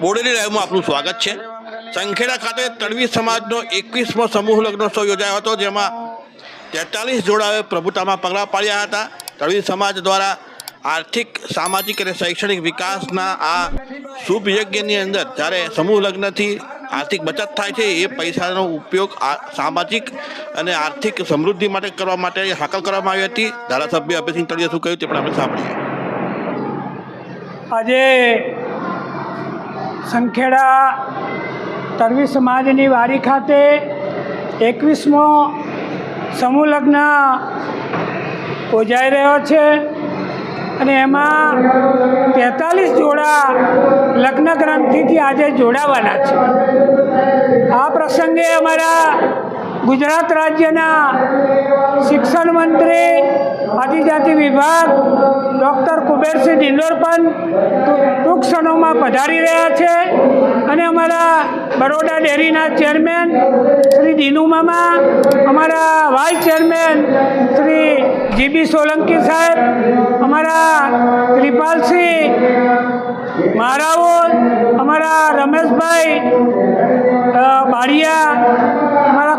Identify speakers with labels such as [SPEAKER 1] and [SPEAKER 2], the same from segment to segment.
[SPEAKER 1] બોડેલી લાઈવમાં આપનું સ્વાગત છે. સંખેડા ખાતે તડવી સમાજનો એકવીસમો સમૂહ લગ્નોત્સવ યોજાયો હતો, જેમાં તેતાલીસ જોડાઓએ પ્રભુતામાં પગલાં પાડ્યા હતા. તડવી સમાજ દ્વારા આર્થિક, સામાજિક અને શૈક્ષણિક વિકાસના આ શુભ યજ્ઞની અંદર જ્યારે સમૂહ લગ્નથી આર્થિક બચત થાય છે, એ પૈસાનો ઉપયોગ સામાજિક અને આર્થિક સમૃદ્ધિ માટે કરવા માટે હાકલ કરવામાં આવી હતી. ધારાસભ્ય અભયસિંહ તળિયા શું કહ્યું તે પણ આપણે સાંભળીએ.
[SPEAKER 2] આજે સંખેડા તરવી સમાજની વાડી ખાતે એકવીસમો સમૂહ લગ્ન યોજાઈ રહ્યો છે અને એમાં તેતાલીસ જોડા લગ્ન ગ્રંથિથી આજે જોડાવાના છે. આ પ્રસંગે અમારા ગુજરાત રાજ્યના શિક્ષણ મંત્રી, આદિજાતિ વિભાગ, ડૉક્ટર કુબેરસિંહ ડિંડોર પણ ટૂંક ક્ષણોમાં પધારી રહ્યા છે. અને અમારા બરોડા ડેરીના ચેરમેન શ્રી દિનુ મામા, અમારા vice chairman Shri G B Solanki સાહેબ, અમારા કૃપાલસિંહ મારાઓ અમારા રમેશભાઈ અમારા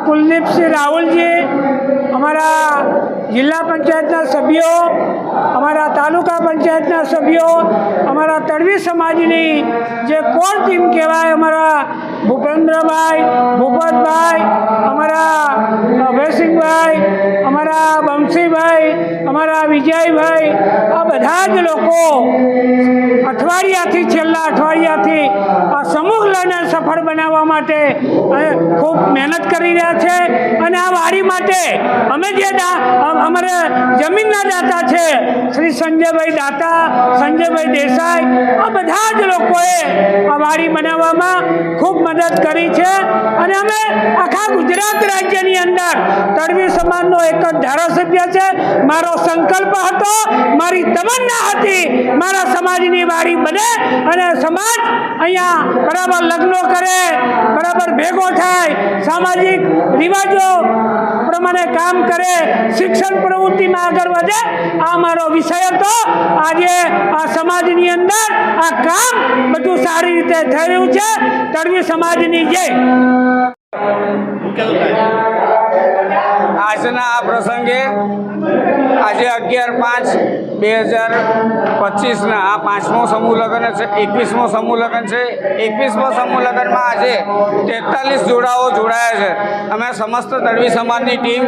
[SPEAKER 2] કુલદીપસિંહ રાહુલજી, અમારા જિલ્લા પંચાયતના સભ્યો, અમારા તાલુકા પંચાયતના સભ્યો, અમારા તડવી સમાજની જે કોર ટીમ કહેવાય, અમારા ભૂપેન્દ્રભાઈ, ભૂપતભાઈ, અમારા અભયસિંહભાઈ અમારા બંસીભાઈ અમારા વિજયભાઈ, આ બધા જ લોકો અઠવાડિયાથી, છેલ્લા અઠવાડિયાથી આ સમૂહ લઈને સફળ બનાવવા માટે ખૂબ મહેનત કરી રહ્યા છે અને આ વાડી માટે અમે જે અમારે જમીનના દાતા છે, શ્રી સંજયભાઈ દાતા, સંજયભાઈ દેસાઈ, આ બધા જ લોકોએ આ વાડી બનાવવામાં ખૂબ મદદ કરી છે. અને અમે આખા ગુજરાત રાજ્યની અંદર તડવી સમાજનો એક જ ધારાસભ્ય છે. મારો સંકલ્પ હતો, મારી તમન્ના હતી, મારા સમાજની વાડી બને અને સમાજ અહીંયા બરાબર લગ્નો કરે બરાબર ભેગો થાય સામાજિક રિવાજો પ્રમાણે કામ કરે શિક્ષણ પ્રવૃત્તિમાં આગળ વધે આ મારો વિષય હતો. આજે આ સમાજની અંદર આ કામ બધું સારી રીતે થઈ રહ્યું છે. તળવી સમાજની જય.
[SPEAKER 3] આજના આ પ્રસંગે આજે અગિયાર પાંચ બે હજાર પચીસના આ પાંચમો સમૂહ લગ્ન છે, એકવીસમો સમૂહ લગ્ન છે. એકવીસમો સમૂહ લગ્નમાં આજે તેતાલીસ જોડાઓ જોડાયા છે. અમે સમસ્ત તડવી સમાજની ટીમ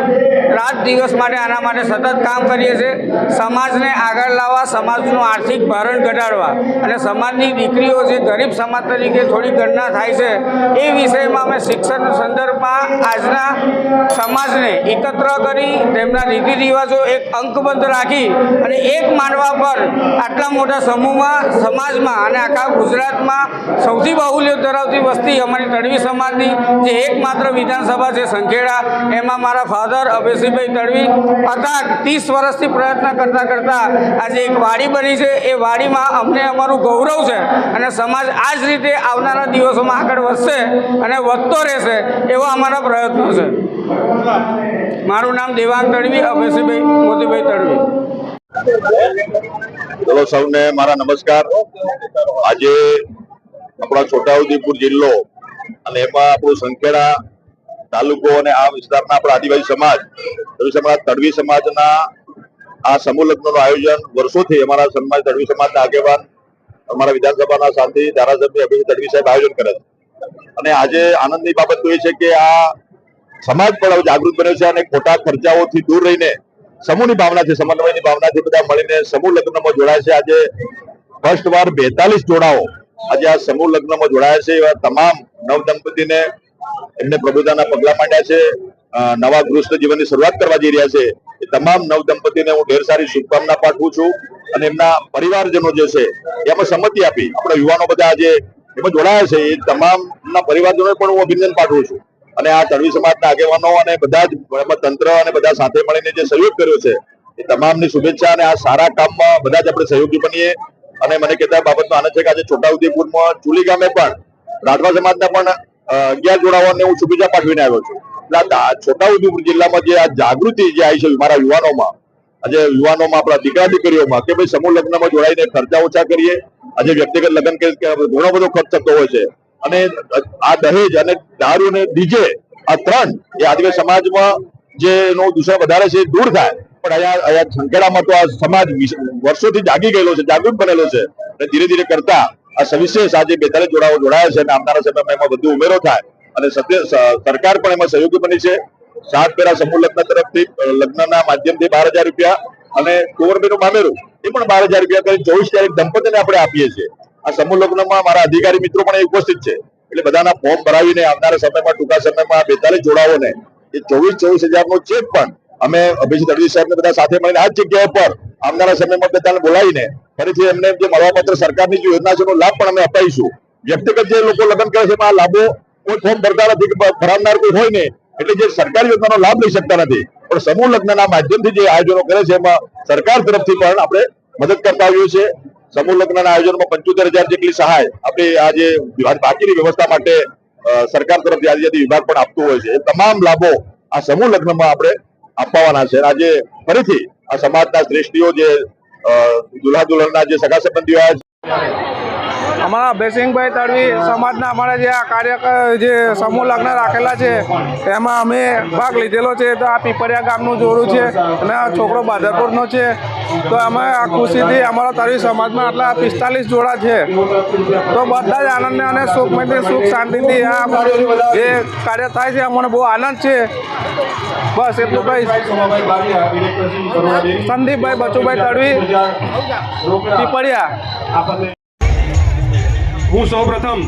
[SPEAKER 3] રાત દિવસ માટે આના માટે સતત કામ કરીએ છીએ. સમાજને આગળ લાવવા, સમાજનું આર્થિક ભારણ ઘટાડવા અને સમાજની દીકરીઓ જે ગરીબ સમાજ તરીકે થોડી ગણના થાય છે, એ વિષયમાં અમે શિક્ષણ સંદર્ભમાં આજના સમાજને એકત્ર કરી તેમના રીતિ રિવાજો એક અંકબદ્ધ રાખી અને એક માનવા પર આટલા મોટા સમૂહમાં, સમાજમાં અને આખા ગુજરાતમાં સૌથી બાહુલ્ય ધરાવતી વસ્તી અમારી તડવી સમાજની, જે એકમાત્ર વિધાનસભા છે સંખેડા. એમાં મારા ફાધર અભયસિંહભાઈ તડવી હતા ત્રીસ વર્ષથી પ્રયત્ન કરતાં કરતાં આજે એક વાડી બની છે. એ વાડીમાં અમને અમારું ગૌરવ છે અને સમાજ આ જ રીતે આવનારા દિવસોમાં આગળ વધશે અને વધતો રહેશે એવા અમારા પ્રયત્નો છે. મારું નામ દેવાંગ તડવી અભયસિંહભાઈ મોતીભાઈ તડવી.
[SPEAKER 4] ચલો સૌને, મારા નમસ્કાર. આજે આપણા છોટાઉદેપુર જિલ્લો અને એમાં આપણું સંખેડા તાલુકો અને આ વિસ્તારના આપણા આદિવાસી સમાજ સમાજ તડવી સમાજના આ સમૂહ લગ્નનું આયોજન વર્ષોથી અમારા સમાજ, તડવી સમાજના આગેવાન, અમારા વિધાનસભાના સાથી, ધારાસભ્ય અભિષેક તડવી સાહેબ આયોજન કરે છે. અને આજે આનંદની બાબત તો એ છે કે આ સમાજ પણ જાગૃત બન્યો છે અને ખોટા ખર્ચાઓથી દૂર રહીને સમૂહની ભાવનાથી સમન્વયની ભાવનાથી બધા મળીને સમૂહ લગ્નમાં જોડાય છે. આજે ફર્સ્ટ વાર બેતાલીસ જોડાઓ આજે આ સમૂહ લગ્નમાં જોડાયા છે એવા તમામ નવ દંપતીને એમને પ્રભુતાના પગલા માંડ્યા છે. નવા ગૃહસ્થ જીવનની શરૂઆત કરવા જઈ રહ્યા છે. એ તમામ નવ દંપતીને હું ઢેર સારી શુભકામના પાઠવું છું અને એમના પરિવારજનો જે છે એમાં સંમતિ આપી. આપણા યુવાનો બધા આજે એમાં જોડાયા છે. એ તમામના પરિવારજનોને પણ હું અભિનંદન પાઠવું છું. અને આ તળવી સમાજના આગેવાનો અને બધા જ તંત્ર અને બધા સાથે મળીને જે સહયોગ કર્યો છે, એ તમામની શુભેચ્છા અને આ સારા કામમાં બધા જ આપણે સહયોગી બનીએ. અને મને કહેતા બાબતનો આનંદ છે કે આજે છોટાઉદેપુરમાં ચુલી ગામે પણ રાઠવા સમાજના પણ અગિયાર જોડાવાને હું શુભેચ્છા પાઠવીને આવ્યો છું. એટલે છોટાઉદેપુર જિલ્લામાં જે આ જાગૃતિ જે આવી છે મારા યુવાનોમાં, આજે યુવાનોમાં આપણા દીકરા દીકરીઓમાં કે ભાઈ સમૂહ લગ્નમાં જોડાઈને ખર્ચા ઓછા કરીએ. આજે વ્યક્તિગત લગ્ન કે ઘણો બધો ખર્ચ થતો હોય છે. અને આ દહેજ અને દારૂ અને ડીજે આ ત્રણ એ આદિવાસી સમાજમાં જે એનું દૂષણ વધારે છે દૂર થાય. પણ અહીંયા અહીંયા સંખેડામાં તો આ સમાજ વર્ષોથી જાગી ગયેલો છે, જાગૃત બનેલો છે અને ધીરે ધીરે કરતા આ સવિશેષ આજે બેતાલીસ જોડાઓ જોડાયા છે અને આવનારા સમયમાં એમાં વધુ ઉમેરો થાય. અને સત્ય સરકાર પણ એમાં સહયોગી બની છે. સાત પેરા સમૂહ લગ્ન તરફથી લગ્નના માધ્યમથી બાર હજાર રૂપિયા અને કુંવરબેનું મામેરું, એ પણ બાર હજાર રૂપિયા કરી ચોવીસ તારીખ દંપતીને આપણે આપીએ છીએ. આ સમૂહ લગ્નમાં મારા અધિકારી મિત્રો પણ ઉપસ્થિત છે. એટલે બધાના ફોર્મ ભરાવીને આવનારા સમયમાં, ટૂંકા સમયમાં બેતાલીસ જોડાઓને એ ચોવીસ ચોવીસ હજારનો ચેક પણ અમે અભિજીત અડવી સાહેબને બધા સાથે મળીને આ જગ્યા પર આવનારા સમયમાં બધાને બોલાવીને ફરીથી એમને જે મળવાપત્ર સરકારની જે યોજના છે એનો લાભ પણ અમે અપાઈશું વ્યક્તિગત જે લોકો લગ્ન કરે છે આ લાભો કોઈ ફોર્મ ભરતા નથી ભરાવનાર કોઈ હોય ને એટલે જે સરકારી યોજનાનો લાભ લઈ શકતા નથી. પણ સમૂહ લગ્નના માધ્યમથી જે આયોજનો કરે છે, એમાં સરકાર તરફથી પણ આપણે મદદ કરતા આવ્યું છીએ. સમૂહ લગ્નના આયોજનમાં પંચોતેર હજાર જેટલી સહાય આપણે આ જે બાકીની વ્યવસ્થા માટે સરકાર તરફથી આદિજાતિ વિભાગ પણ આપતું હોય છે. એ તમામ લાભો આ સમૂહ લગ્નમાં આપણે આપવાના છે. આજે ફરીથી આ સમાજના શ્રેષ્ઠીઓ જે દુલ્હા દુલ્હનના જે સગા સંબંધીઓ આવ્યા છે
[SPEAKER 3] અમારા બેસિંગભાઈ તડવી સમાજના અમારા જે આ કાર્ય જે સમૂહ લગ્ન રાખેલા છે, એમાં અમે ભાગ લીધેલો છે. તો આ પીપરિયા ગામનું જોડું છે અને આ છોકરો બાદરપુરનો છે. તો અમે આ ખુશીથી અમારા તરવી સમાજમાં આટલા પિસ્તાલીસ જોડા છે. તો બધા જ આનંદને અને સુખમયથી, સુખ શાંતિથી આ જે કાર્ય થાય છે, અમને બહુ આનંદ છે. બસ એટલું કહીશ સંદીપભાઈ બચુભાઈ તડવી, પીપળિયા.
[SPEAKER 5] હું સૌપ્રથમ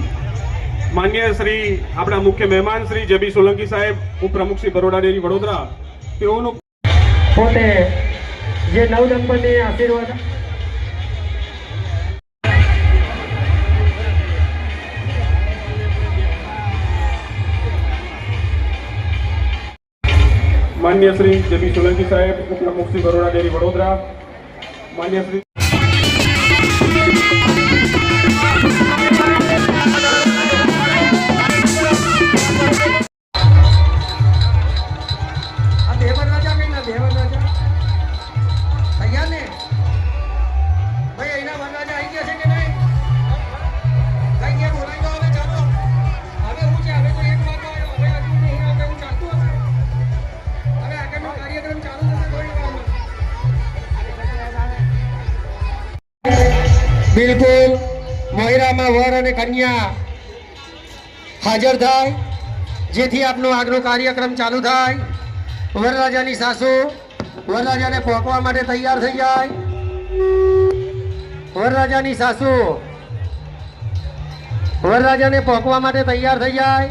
[SPEAKER 5] માન્ય શ્રી આપણા મુખ્ય મહેમાન શ્રી જેબી સોલંકી સાહેબ ઉપપ્રમુખ શ્રી બરોડા ડેરી વડોદરા તેઓનો
[SPEAKER 6] પોતે જે નવ દંપતી આશીર્વાદ
[SPEAKER 5] માન્ય શ્રી જેબી સોલંકી સાહેબ ઉપપ્રમુખ શ્રી બરોડા ડેરી વડોદરા માન્ય શ્રી
[SPEAKER 6] બિલકુલ મોયરામાં વર અને કન્યા હાજર થાય, જેથી આપનો આગનો કાર્યક્રમ ચાલુ થાય. વરરાજાની સાસુ વરરાજાને પહોંચવા માટે તૈયાર થઈ જાય. વરરાજાની સાસુ વરરાજાને પહોંચવા માટે તૈયાર થઈ જાય.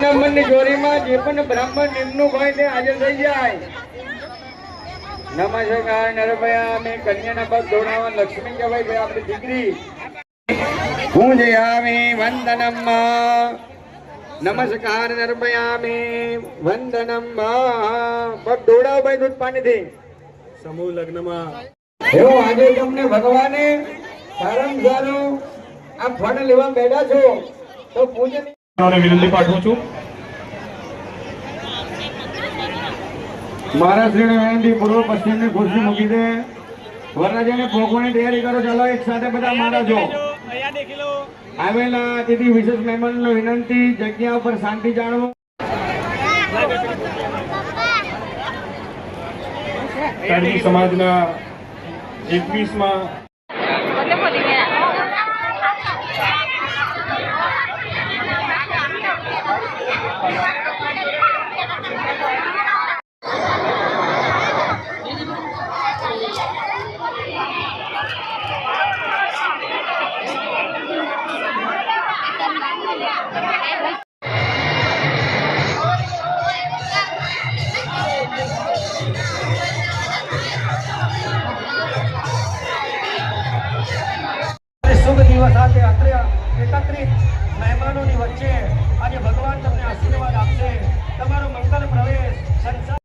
[SPEAKER 6] બ્રાહ્મણની જોડીમાં જે પણ બ્રાહ્મણ નિમણૂક હોય તે હાજર થઈ જાય નમસ્કાર નરભયા અમે કન્યાના પગ ધોડાવા લક્ષ્મી કહેવાય ભાઈ આપણી દીકરી પૂજયામી વંદનમ નમસ્કાર નર્મયામે વંદનમ પગ ધોડાવ ભાઈ દૂધ પાણીથી
[SPEAKER 5] સમૂહ લગ્નમાં
[SPEAKER 6] એવો આજે તમને ભગવાને સારામાં સારું આ ફળ લેવા બેઠા છો તો પૂજન
[SPEAKER 5] વિનંતી પાઠવું છું
[SPEAKER 6] મારા શ્રી વિનંતી પૂર્વ પશ્ચિમની ખુરશી મૂકી દે વરરાજાને ભોગવાની તૈયારી કરો ચાલો એક સાથે બધા મારા જો
[SPEAKER 7] આવેલા તેથી વિશેષ મહેમાનનો વિનંતી જગ્યા ઉપર શાંતિ જાળવો.
[SPEAKER 5] તળવી સમાજના એકવીસમાં
[SPEAKER 7] શુભ સજીવો સાથે એકત્રિત મહેમાનોની વચ્ચે આજે ભગવાન તમને આશીર્વાદ આપશે. તમારો મંગલ પ્રવેશ સંસાર